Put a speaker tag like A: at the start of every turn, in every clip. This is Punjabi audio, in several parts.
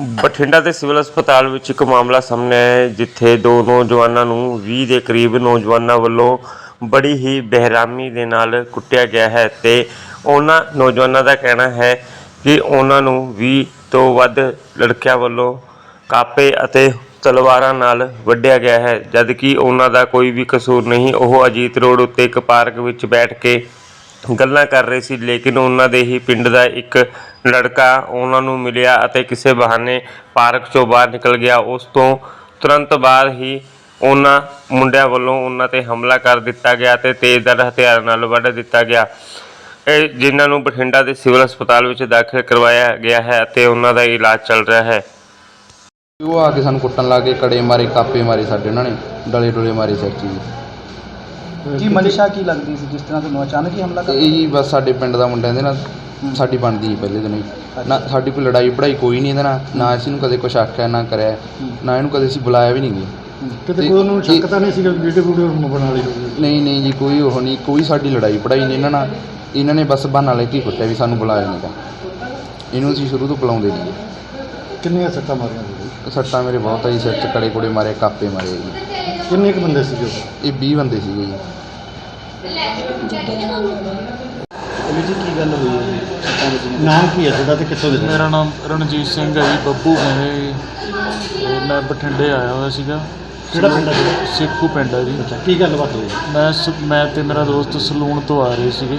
A: ਬਠਿੰਡਾ ਦੇ ਸਿਵਲ ਹਸਪਤਾਲ ਵਿੱਚ ਇੱਕ ਮਾਮਲਾ ਸਾਹਮਣੇ ਆਇਆ ਹੈ, ਜਿੱਥੇ ਦੋ ਨੌਜਵਾਨਾਂ ਨੂੰ 20 ਦੇ ਕਰੀਬ ਨੌਜਵਾਨਾਂ ਵੱਲੋਂ ਬੜੀ ਹੀ ਬਹਿਰਾਮੀ ਦੇ ਨਾਲ ਕੁੱਟਿਆ ਗਿਆ ਹੈ ਤੇ ਉਹਨਾਂ ਨੌਜਵਾਨਾਂ ਦਾ ਕਹਿਣਾ ਹੈ ਕਿ ਉਹਨਾਂ ਨੂੰ 20 ਤੋਂ ਵੱਧ ਲੜਕਿਆਂ ਵੱਲੋਂ ਕਾਪੇ ਅਤੇ ਤਲਵਾਰਾਂ ਨਾਲ ਵੱਢਿਆ ਗਿਆ ਹੈ, ਜਦਕਿ ਉਹਨਾਂ ਦਾ ਕੋਈ ਵੀ ਕਸੂਰ ਨਹੀਂ। ਉਹ ਅਜੀਤ ਰੋਡ ਉੱਤੇ ਇੱਕ ਪਾਰਕ ਵਿੱਚ ਬੈਠ ਕੇ ਗੱਲਾਂ ਕਰ ਰਹੇ ਸੀ, ਲੇਕਿਨ ਉਹਨਾਂ ਦੇ ਹੀ ਪਿੰਡ ਦਾ ਇੱਕ ਲੜਕਾ ਉਹਨਾਂ ਨੂੰ ਮਿਲਿਆ ਅਤੇ ਕਿਸੇ ਬਹਾਨੇ ਪਾਰਕ ਚੋਂ ਬਾਹਰ ਨਿਕਲ ਗਿਆ। ਉਸ ਤੋਂ ਤੁਰੰਤ ਬਾਅਦ ਹੀ ਉਹਨਾਂ ਮੁੰਡਿਆਂ ਵੱਲੋਂ ਉਹਨਾਂ ਤੇ ਹਮਲਾ ਕਰ ਦਿੱਤਾ ਗਿਆ ਤੇ ਤੇਜ਼ਧਾਰ ਹਥਿਆਰ ਨਾਲ ਵੱਢ ਦਿੱਤਾ ਗਿਆ। ਇਹ ਜਿਨ੍ਹਾਂ ਨੂੰ ਬਠਿੰਡਾ ਦੇ ਸਿਵਲ ਹਸਪਤਾਲ ਵਿੱਚ ਦਾਖਲ ਕਰਵਾਇਆ ਗਿਆ ਹੈ ਅਤੇ ਉਹਨਾਂ ਦਾ ਇਲਾਜ ਚੱਲ ਰਿਹਾ ਹੈ।
B: ਉਹ ਆ ਕੇ ਸਾਨੂੰ ਕੁੱਟਣ ਲੱਗ ਗਏ, ਕੜੇ ਮਾਰੇ, ਕਾਪੇ ਮਾਰੇ ਸਾਡੇ ਉਹਨਾਂ ਨੇ ਡਲੇ ਡੁਲੇ ਮਾਰੇ ਸਿਰ
C: ਕੀ ਮਨਸ਼ਾ ਕੀ ਲੱਗਦੀ ਸੀ ਜਿਸ ਤਰ੍ਹਾਂ ਤੁਹਾਨੂੰ ਅਚਾਨਕ ਹੀ ਹਮਲਾ ਕਰ
B: ਇਹ ਜੀ ਬਸ ਸਾਡੇ ਪਿੰਡ ਦਾ ਮੁੰਡਾ ਇਹਦੇ ਨਾਲ ਸਾਡੀ ਬਣਦੀ ਸੀ ਪਹਿਲੇ ਦਿਨੋਂ ਹੀ। ਨਾ ਸਾਡੀ ਕੋਈ ਲੜਾਈ ਪੜਾਈ ਕੋਈ ਨਹੀਂ ਇਹਦੇ ਨਾਲ ਨਾ ਅਸੀਂ ਨੂੰ ਕਦੇ ਕੁਛ ਆਖਿਆ ਨਾ ਕਰਿਆ ਨਾ ਇਹਨੂੰ ਕਦੇ ਅਸੀਂ ਬੁਲਾਇਆ ਵੀ ਨਹੀਂ ਗੀ।
D: ਕਿਤੇ
B: ਤੇ
D: ਕੋਈ ਉਹਨੂੰ ਸ਼ੱਕ ਤਾਂ ਨਹੀਂ ਸੀਗਾ ਵੀਡੀਓ ਵੀਡੀਓ ਬਣਾ ਲਈ ਹੋਊਗੀ?
B: ਨਹੀਂ ਨਹੀਂ ਜੀ ਕੋਈ ਉਹ ਨਹੀਂ ਕੋਈ ਸਾਡੀ ਲੜਾਈ ਪੜਾਈ ਨਹੀਂ ਇਹਨਾਂ ਨਾਲ। ਇਹਨਾਂ ਨੇ ਬਸ ਬਹਾਨਾ ਲੈ ਕੇ ਕੁੱਟਿਆ ਵੀ ਸਾਨੂੰ ਬੁਲਾਇਆ ਨਹੀਂ ਗਾ। ਇਹਨੂੰ ਅਸੀਂ ਸ਼ੁਰੂ ਤੋਂ ਬੁਲਾਉਂਦੇ ਨਹੀਂ
D: ਕਿੰਨੀਆਂ ਸੱਟਾਂ ਮਾਰੀਆਂ
B: ਸੱਟਾਂ ਮੇਰੇ ਬਹੁਤ ਆ ਜੀ ਸਿਰ 'ਚ ਕੜੇ ਕੁੜੇ ਮਾਰੇ ਕਾਪੇ ਮਾਰੇ ਜੀ।
D: ਕਿੰਨੇ ਕੁ ਬੰਦੇ ਸੀਗੇ ਉਹ?
B: ਇਹ 20 ਬੰਦੇ ਸੀਗੇ ਜੀ।
C: ਅਲੀ ਜੀ ਕੀ ਗੱਲ ਹੋਈ ਹੈ? ਜੀ
D: ਨਾਮ ਕੀ ਹੈ ਤੁਹਾਡਾ ਤੇ ਕਿੱਥੋਂ ਦੇ ਰਹਿਣ
E: ਮੇਰਾ ਨਾਮ ਰਣਜੀਤ ਸਿੰਘ ਹੈ ਜੀ ਬੱਬੂ ਕਹਿੰਦੇ ਜੀ ਤੇ ਮੈਂ ਬਠਿੰਡੇ ਆਇਆ ਹੋਇਆ ਸੀਗਾ।
D: ਕਿਹੜਾ ਪਿੰਡ ਹੈ ਤੁਹਾਡਾ?
E: ਸਿੱਖੂ ਪਿੰਡ ਹੈ ਜੀ।
D: ਅੱਛਾ ਕੀ ਗੱਲਬਾਤ ਹੋਈ?
E: ਮੈਂ ਸ- ਮੈਂ ਤੇ ਮੇਰਾ ਦੋਸਤ ਸਲੂਨ ਤੋਂ ਆ ਰਹੇ ਸੀਗੇ।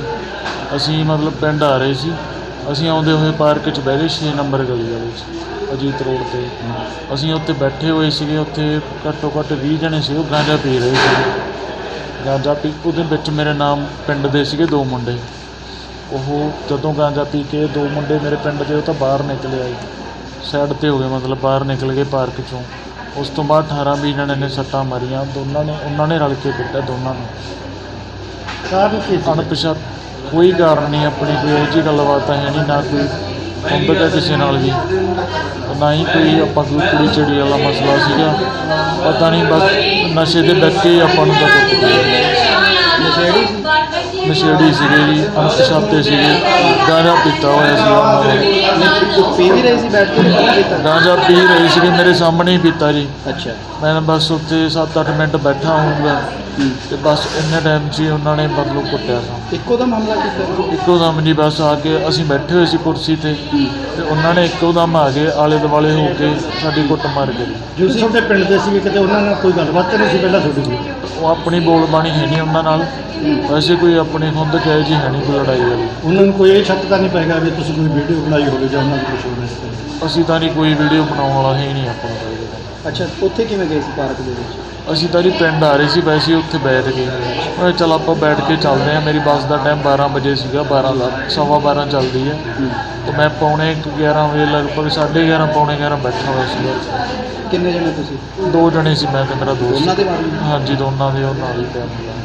E: ਅਸੀਂ ਮਤਲਬ ਪਿੰਡ ਆ ਰਹੇ ਸੀ। ਅਸੀਂ ਆਉਂਦੇ ਹੋਏ ਪਾਰਕ 'ਚ ਬਹਿ ਗਏ 6 ਨੰਬਰ ਗਲੀ ਦੇ ਵਿੱਚ। ਅਜੀਤ ਰੋਡ ਤੇ। ਅਸੀਂ ਉੱਥੇ ਬੈਠੇ ਹੋਏ ਸੀਗੇ ਉੱਥੇ ਘੱਟੋ ਘੱਟ 20 ਜਣੇ ਸੀ ਉਹ ਗਾਂਜਾ ਪੀ ਰਹੇ ਸੀ। ਗਾਂਜਾ ਪੀ ਉਹਦੇ ਵਿੱਚ ਮੇਰੇ ਨਾਮ ਪਿੰਡ ਦੇ ਸੀਗੇ ਦੋ ਮੁੰਡੇ। ਉਹ ਜਦੋਂ ਗਾਂਜਾ ਪੀ ਕੇ ਦੋ ਮੁੰਡੇ ਮੇਰੇ ਪਿੰਡ ਦੇ ਉਹ ਤਾਂ ਬਾਹਰ ਨਿਕਲੇ ਆਏ। ਸਾਈਡ ਤੇ ਹੋ ਗਏ ਮਤਲਬ ਬਾਹਰ ਨਿਕਲ ਗਏ ਪਾਰਕ ਚੋਂ। ਉਸ ਤੋਂ ਬਾਅਦ 18 20 ਜਣੇ ਨੇ ਸੱਟਾਂ ਮਾਰੀਆਂ ਦੋਨਾਂ ਨੇ ਉਹਨਾਂ ਨੇ ਰਲ ਕੇ ਕੁੱਟਿਆ ਦੋਨਾਂ ਨੂੰ।
D: ਕਾਰਨ ਕੀ ਸੀ?
E: ਅਣਪਛਾਤ ਕੋਈ ਕਾਰਨ ਨਹੀਂ ਆਪਣੀ ਕੋਈ ਇਹੋ ਜਿਹੀ ਗੱਲਬਾਤ ਹੈ ਨਹੀਂ ਨਾ ਕੋਈ ਕੰਬਕ ਹੈ ਕਿਸੇ ਨਾਲ ਵੀ। ਤੇ ਨਾ ਹੀ ਕੋਈ ਆਪਾਂ ਕੋਈ ਕੁੜੀ ਚਿੜੀ ਵਾਲਾ ਮਸਲਾ ਸੀਗਾ। ਪਤਾ ਨਹੀਂ ਬਸ ਨਸ਼ੇ ਦੇ ਹੀ ਆਪਾਂ ਨੂੰ ਤਾਂ ਕੁੱਟ।
C: ਨਸ਼ੇੜੀ ਸੀ
E: ਨਸ਼ੇੜੀ ਸੀਗੇ ਜੀ ਅਣਪਛਾਤੇ ਸੀਗੇ। ਗਾਂਜਾ ਪੀਤਾ ਹੋਇਆ ਸੀ ਉਹਨਾਂ ਨੇ।
C: ਪੀ ਵੀ ਰਹੇ ਸੀ ਬੈਠ ਕੇ ਪੀਤਾ
E: ਗਾਂਜਾ ਪੀ ਰਹੇ ਸੀਗੇ ਮੇਰੇ ਸਾਹਮਣੇ ਹੀ ਪੀਤਾ ਜੀ।
C: ਅੱਛਾ।
E: ਮੈਂ ਬਸ ਉੱਥੇ 7-8 ਮਿੰਟ ਬੈਠਾ ਹੋਊਗਾ। ਤੇ ਬਸ ਇੰਨੇ ਟਾਈਮ 'ਚ ਹੀ ਉਹਨਾਂ ਨੇ ਮਤਲਬ ਕੁੱਟਿਆ ਸੀ।
C: ਇੱਕੋ ਦਾ ਮਾਮਲਾ ਕੀਤਾ
E: ਇੱਕੋ ਦਮ ਜੀ ਬਸ ਆ ਕੇ ਅਸੀਂ ਬੈਠੇ ਹੋਏ ਸੀ ਕੁਰਸੀ ਤੇ। ਤੇ ਉਹਨਾਂ ਨੇ ਇੱਕੋ ਦਮ ਆ ਕੇ ਆਲੇ ਦੁਆਲੇ ਹੋ ਕੇ ਸਾਡੀ ਕੁੱਟ ਮਾਰ ਗਏ
D: ਤੁਸੀਂ ਤੁਹਾਡੇ ਪਿੰਡ ਦੇ ਸੀਗੇ ਕਿਤੇ ਉਹਨਾਂ ਨਾਲ ਕੋਈ ਗੱਲਬਾਤ ਤਾਂ ਨਹੀਂ ਸੀ ਪਹਿਲਾਂ ਤੁਹਾਡੀ ਕੋਈ?
E: ਉਹ ਆਪਣੀ ਬੋਲ ਬਾਣੀ ਹੈ ਨਹੀਂ ਉਹਨਾਂ ਨਾਲ। ਵੈਸੇ ਕੋਈ ਆਪਣੀ ਹੁੰਦ ਕਹੇ ਜੀ ਹੈ ਨਹੀਂ ਕੋਈ ਲੜਾਈ ਵਾਲੀ।
D: ਉਹਨਾਂ ਨੂੰ ਕੋਈ ਇਹ ਸ਼ੱਕ ਤਾਂ ਨਹੀਂ ਪੈਗਾ ਵੀ ਤੁਸੀਂ ਕੋਈ ਵੀਡੀਓ ਬਣਾਈ ਹੋਵੇ ਜਾਂ ਉਹਨਾਂ ਨੂੰ ਕੁਝ ਹੋਵੇ ਇਸ ਤਰ੍ਹਾਂ?
E: ਅਸੀਂ ਤਾਂ ਨਹੀਂ ਕੋਈ ਵੀਡੀਓ ਬਣਾਉਣ ਵਾਲਾ ਹੈ ਹੀ ਨਹੀਂ ਆਪਾਂ ਨੂੰ ਤਾਂ ਇਹਦੇ ਨਾਲ।
C: ਅੱਛਾ ਉੱਥੇ ਕਿਵੇਂ ਗਏ ਸੀ ਪਾਰਕ ਦੇ ਵਿੱਚ?
E: ਅਸੀਂ ਤਾਂ ਜੀ ਪਿੰਡ ਆ ਰਹੇ ਸੀ ਵੈਸੇ ਹੀ ਉੱਥੇ ਬੈਠ ਗਏ ਮੈਂ ਚਲ ਆਪਾਂ ਬੈਠ ਕੇ ਚੱਲਦੇ ਹਾਂ ਮੇਰੀ ਬੱਸ ਦਾ ਟਾਈਮ 12 ਵਜੇ ਸੀਗਾ 12 ਦਾ ਸਵਾ 12 ਚੱਲਦੀ ਹੈ। ਤੇ ਮੈਂ ਪੌਣੇ ਕੁ 11 ਵਜੇ ਲਗਭਗ 11:30 ਪੌਣੇ 11 ਬੈਠਾ ਹੋਇਆ ਸੀਗਾ।
C: ਕਿੰਨੇ ਜਣੇ ਤੁਸੀਂ?
E: ਦੋ ਜਣੇ ਸੀ ਮੈਂ ਤੇ ਮੇਰਾ
C: ਉਹਨਾਂ
E: ਦੋਸਤ
C: ਦੇ ਬਾਰੇ
E: ਹਾਂਜੀ ਦੋਨਾਂ ਦੇ ਉਹ ਨਾਲ ਹੀ ਪਿਆ ਮਿਲਾ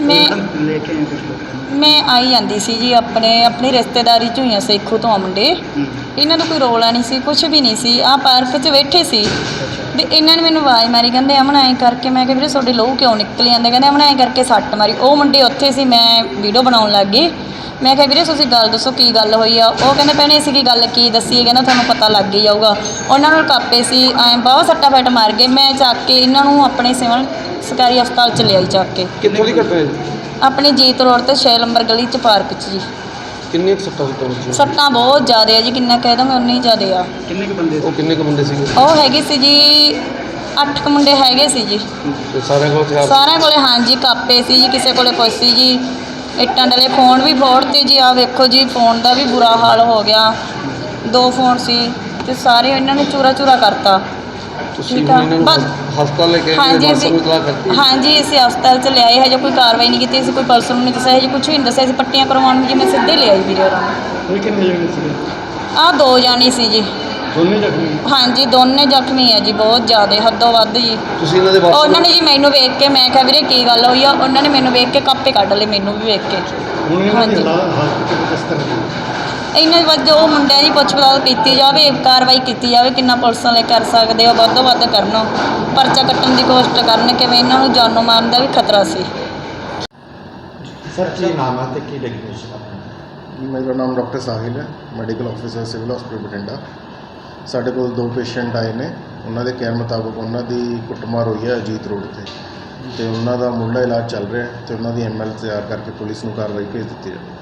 F: ਮੈਂ
C: ਲੈ ਕੇ ਆਏ ਕੁਝ ਲੋਕ
F: ਮੈਂ ਆਈ ਜਾਂਦੀ ਸੀ ਜੀ ਆਪਣੇ ਆਪਣੀ ਰਿਸ਼ਤੇਦਾਰੀ ਚ ਹੋਈਆਂ ਸੇਖੂ ਤੋਂ ਆ ਮੁੰਡੇ। ਇਹਨਾਂ ਦਾ ਕੋਈ ਰੋਲਾ ਨਹੀਂ ਸੀ ਕੁਝ ਵੀ ਨਹੀਂ ਸੀ। ਆ ਪਾਰਕ 'ਚ ਬੈਠੇ ਸੀ। ਵੀ ਇਹਨਾਂ ਨੇ ਮੈਨੂੰ ਆਵਾਜ਼ ਮਾਰੀ ਕਹਿੰਦੇ ਅਮਨ ਐਂ ਕਰਕੇ ਮੈਂ ਕਿਹਾ ਵੀਰੇ ਤੁਹਾਡੇ ਲਹੂ ਕਿਉਂ ਨਿਕਲ ਜਾਂਦੇ? ਕਹਿੰਦੇ ਅਮਨ ਐਂ ਕਰਕੇ ਸੱਟ ਮਾਰੀ। ਉਹ ਮੁੰਡੇ ਉੱਥੇ ਸੀ ਮੈਂ ਵੀਡੀਓ ਬਣਾਉਣ ਲੱਗ ਗਈ। ਮੈਂ ਕਿਹਾ ਵੀਰੇ ਤੁਸੀਂ ਗੱਲ ਦੱਸੋ ਕੀ ਗੱਲ ਹੋਈ ਆ? ਉਹ ਕਹਿੰਦੇ ਭੈਣੇ ਅਸੀਂ ਕੀ ਗੱਲ ਕੀ ਦੱਸੀ ਕਹਿੰਦਾ ਤੁਹਾਨੂੰ ਪਤਾ ਲੱਗ ਹੀ ਜਾਊਗਾ। ਉਹਨਾਂ ਨੂੰ ਕਾਪੇ ਸੀ ਐਂ ਬਹੁਤ ਸੱਟਾ ਫੈਟ ਮਾਰ ਗਏ। ਮੈਂ ਚੱਕ ਕੇ ਇਹਨਾਂ ਨੂੰ ਆਪਣੇ ਸਿਵਲ ਸਰਕਾਰੀ ਹਸਪਤਾਲ ਚ ਲਿਆਈ ਚੱਕ ਕੇ।
B: ਕਿੱਥੋਂ ਦੀ ਘਟਨਾ ਹੈ
F: ਆਪਣੇ ਜੀਤ ਰੋਡ ਤੇ 6 ਨੰਬਰ ਗਲੀ ਚ ਪਾਰਕ ਚ ਜੀ।
B: ਕਿੰਨੇ ਸੱਟਾਂ ਸੁੱਟਾਂ
F: ਸੱਟਾਂ ਬਹੁਤ ਜ਼ਿਆਦਾ ਆ ਜੀ ਕਿੰਨਾ ਕਹਿ ਦੋਗੇ ਉਨੀ ਹੀ ਜ਼ਿਆਦਾ ਆ।
C: ਕਿੰਨੇ ਕੁ ਬੰਦੇ
B: ਉਹ ਕਿੰਨੇ ਕੁ ਬੰਦੇ ਸੀਗੇ?
F: ਉਹ ਹੈਗੇ ਸੀ ਜੀ ਅੱਠ ਕੁ ਮੁੰਡੇ ਹੈਗੇ ਸੀ ਜੀ।
B: ਤੇ ਸਾਰਿਆਂ ਕੋਲ ਹਥਿਆਰ?
F: ਸਾਰਿਆਂ ਕੋਲੇ ਹਾਂਜੀ ਕਾਪੇ ਸੀ ਜੀ ਕਿਸੇ ਕੋਲੇ ਕੁਛ ਸੀ ਜੀ। ਇੱਟਾਂ ਡਲੇ ਫੋਨ ਵੀ ਫੋੜਤੇ ਜੀ ਆ ਵੇਖੋ ਜੀ ਫੋਨ ਦਾ ਵੀ ਬੁਰਾ ਹਾਲ ਹੋ ਗਿਆ। ਦੋ ਫੋਨ ਸੀ ਤੇ ਸਾਰੇ ਇਹਨਾਂ ਨੇ ਚੂਰਾ ਚੂਰਾ ਕਰਤਾ।
B: ਤੁਸੀਂ
F: ਠੀਕ
B: ਹੁਣ
F: ਆ
B: ਇਹਨਾਂ ਨੂੰ
F: ਬਸ।
B: ਹਸਪਤਾਲ ਲੈ ਕੇ ਆਏ
F: ਹਾਂਜੀ ਅਸੀਂ ਹਾਂਜੀ ਅਸੀਂ ਹਸਪਤਾਲ ਚ ਲਿਆਏ ਹਜੇ ਕੋਈ ਕਾਰਵਾਈ ਨਹੀਂ ਕੀਤੀ ਅਸੀਂ ਕੋਈ ਪਰਸਨ ਨੂੰ ਨਹੀਂ ਦੱਸਿਆ ਹਜੇ ਕੁਝ ਵੀ ਨਹੀਂ ਦੱਸਿਆ ਅਸੀਂ ਪੱਟੀਆਂ ਕਰਵਾਉਣ ਜੀ ਮੈਂ ਸਿੱਧੇ ਲਿਆਈ ਵੀਰੇ ਉਹਨਾਂ ਨੂੰ।
D: ਕਿੰਨੇ ਜਣੇ ਸੀਗੇ?
F: ਆਹ ਦੋ ਜਾਣੀ ਸੀ ਜੀ।
D: ਦੋਨੇ ਜ਼ਖਮੀ
F: ਹਾਂਜੀ ਦੋਨੇ ਜ਼ਖਮੀ ਆ ਜੀ ਬਹੁਤ ਜ਼ਿਆਦਾ ਹੱਦੋਂ ਵੱਧ ਜੀ।
B: ਤੁਸੀਂ ਇਹਨਾਂ ਦੇ ਵਾਪਸ
F: ਉਹਨਾਂ ਨੇ ਜੀ ਮੈਨੂੰ ਵੇਖ ਕੇ ਮੈਂ ਕਿਹਾ ਵੀਰੇ ਕੀ ਗੱਲ ਹੋਈ ਆ ਉਹਨਾਂ ਨੇ ਮੈਨੂੰ ਵੇਖ ਕੇ ਕਾਪੇ ਕੱਢ ਲਏ ਮੈਨੂੰ ਵੀ ਵੇਖ ਕੇ।
D: ਹੁਣ ਇਹਨਾਂ ਦੀ
F: ਹਾਂਜੀ।
D: ਹਾਲਤ ਹਾਲਤ ਕਿਸ ਤਰ੍ਹਾਂ ਦੀ?
F: ਇਹਨਾਂ ਵੱਜ ਉਹ ਮੁੰਡਿਆਂ ਦੀ ਪੁੱਛ ਪੜਤਾਲ ਕੀਤੀ ਜਾਵੇ ਕਾਰਵਾਈ ਕੀਤੀ ਜਾਵੇ ਕਿੰਨਾ ਪੁਲਿਸ ਵਾਲੇ ਕਰ ਸਕਦੇ ਹੋ ਵੱਧ ਤੋਂ ਵੱਧ ਕਰਨ। ਪਰਚਾ ਕੱਟਣ ਦੀ ਕੋਸ਼ਿਸ਼ ਕਰਨ ਕਿਵੇਂ ਇਹਨਾਂ ਨੂੰ ਜਾਨੋਂ ਮਾਰਨ ਦਾ ਵੀ ਖਤਰਾ ਸੀ।
D: ਸਰ ਕੀ ਨਾਮ ਹੈ ਤੇ ਕੀ ਸੀ
G: ਮੇਰਾ ਨਾਮ ਡਾਕਟਰ ਸਾਹਿਲ ਹੈ medical officer civil hospital Bathinda. ਸਾਡੇ ਕੋਲ ਦੋ ਪੇਸ਼ੈਂਟ ਆਏ ਨੇ ਉਹਨਾਂ ਦੇ ਕਹਿਣ ਮੁਤਾਬਕ ਉਹਨਾਂ ਦੀ ਕੁੱਟਮਾਰ ਹੋਈ ਹੈ ਅਜੀਤ ਰੋਡ ਤੇ। ਤੇ ਉਹਨਾਂ ਦਾ ਮੁੱਢਲਾ ਇਲਾਜ ਚੱਲ ਰਿਹਾ ਹੈ ਤੇ ਉਹਨਾਂ ਦੀ ਐਮਐਲ ਤਿਆਰ ਕਰਕੇ ਪੁਲਿਸ ਨੂੰ ਕਾਰਵਾਈ ਭੇਜ ਦਿੱਤੀ ਜਾਵੇ